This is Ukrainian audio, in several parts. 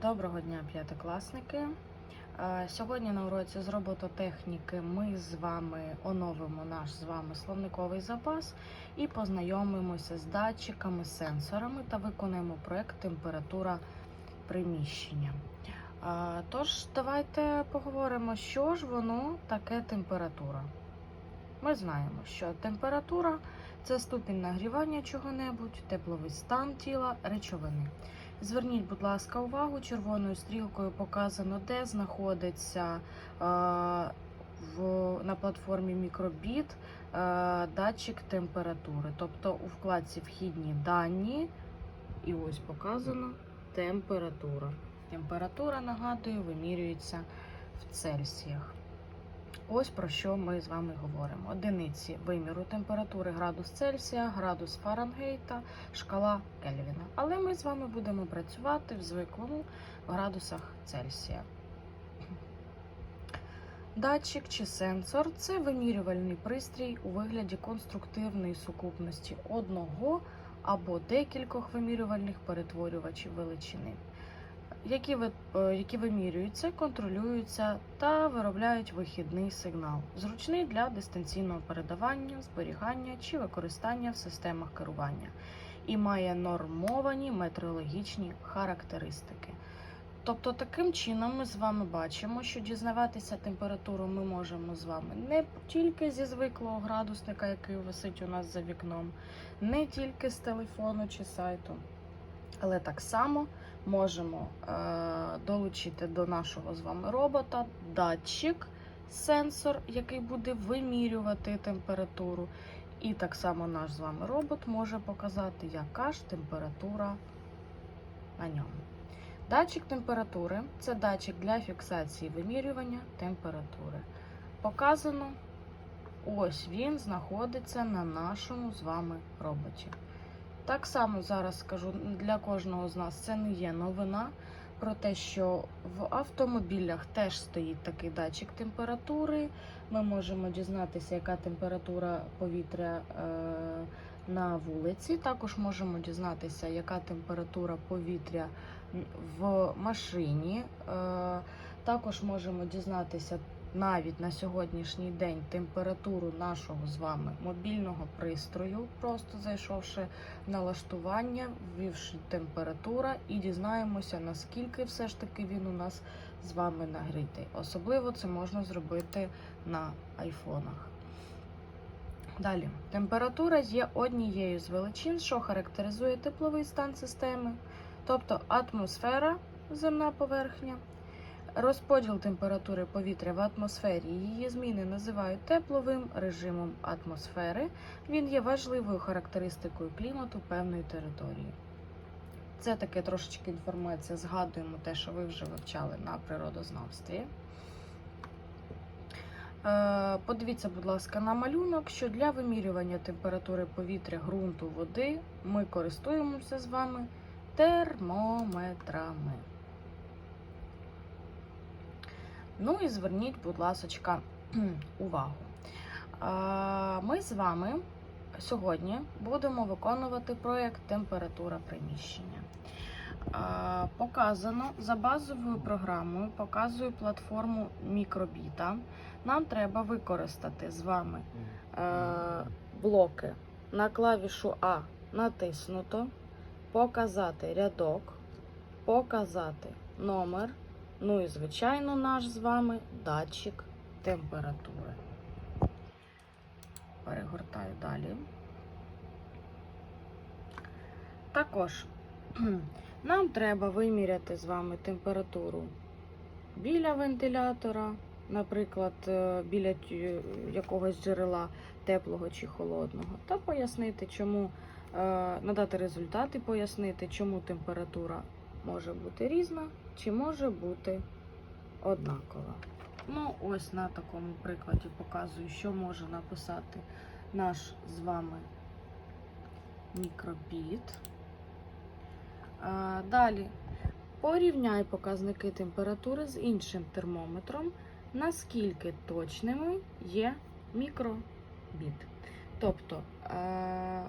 Доброго дня, п'ятикласники. Е, Сьогодні на уроці з робототехніки ми з вами оновимо наш з вами словниковий запас і познайомимося з датчиками, сенсорами та виконаємо проект температура приміщення. Е, Тож, давайте поговоримо, що ж воно таке температура. Ми знаємо, що температура це ступінь нагрівання чого-небудь, тепловий стан тіла, речовини. Зверніть, будь ласка, увагу, червоною стрілкою показано, де знаходиться в, на платформі мікробіт датчик температури. Тобто у вкладці вхідні дані, і ось показано температура. Температура, нагадую, вимірюється в Цельсіях. Ось про що ми з вами говоримо. Одиниці виміру температури градус Цельсія, градус Фаренгейта, шкала Кельвіна. Але ми з вами будемо працювати в звиклому градусах Цельсія. Датчик чи сенсор це вимірювальний пристрій у вигляді конструктивної сукупності одного або декількох вимірювальних перетворювачів величини які, е, які вимірюються, контролюються та виробляють вихідний сигнал, зручний для дистанційного передавання, зберігання чи використання в системах керування, і має нормовані метеорологічні характеристики. Тобто, таким чином ми з вами бачимо, що дізнаватися температуру ми можемо з вами не тільки зі звиклого градусника, який висить у нас за вікном, не тільки з телефону чи сайту, але так само можемо е, долучити до нашого з вами робота датчик, сенсор, який буде вимірювати температуру. І так само наш з вами робот може показати, яка ж температура на ньому. Датчик температури це датчик для фіксації вимірювання температури. Показано, ось він знаходиться на нашому з вами роботі. Так само зараз скажу для кожного з нас це не є новина про те, що в автомобілях теж стоїть такий датчик температури. Ми можемо дізнатися, яка температура повітря е, на вулиці. Також можемо дізнатися, яка температура повітря в машині. Також можемо дізнатися навіть на сьогоднішній день температуру нашого з вами мобільного пристрою, просто зайшовши налаштування, ввівши температура, і дізнаємося, наскільки все ж таки він у нас з вами нагрітий. Особливо це можна зробити на айфонах. Далі, температура є однією з величин, що характеризує тепловий стан системи, тобто атмосфера, земна поверхня. Розподіл температури повітря в атмосфері її зміни називають тепловим режимом атмосфери. Він є важливою характеристикою клімату певної території. Це таке трошечки інформація. Згадуємо те, що ви вже вивчали на природознавстві. Е, Подивіться, будь ласка, на малюнок, що для вимірювання температури повітря, ґрунту, води ми користуємося з вами термометрами. Ну і зверніть, будь ласочка, увагу. Ми з вами сьогодні будемо виконувати проєкт температура приміщення. Показано за базовою програмою, показую платформу мікробіта. Нам треба використати з вами е, блоки на клавішу А натиснуто, показати рядок, показати номер. Ну і, звичайно, наш з вами датчик температури. Перегортаю далі. Також нам треба виміряти з вами температуру біля вентилятора, наприклад, е, біля якогось джерела теплого чи холодного, та пояснити, чому е, надати результати, пояснити, чому температура може бути різна, чи може бути однакова. Ну, ось на такому прикладі показую, що може написати наш з вами мікробіт. Далі порівняй показники температури з іншим термометром, наскільки точними є мікробіт. Тобто е,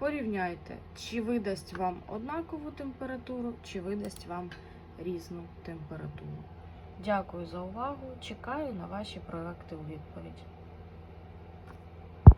Порівняйте, чи видасть вам однакову температуру, чи видасть вам різну температуру. Дякую за увагу. Чекаю на ваші проекти у відповідь.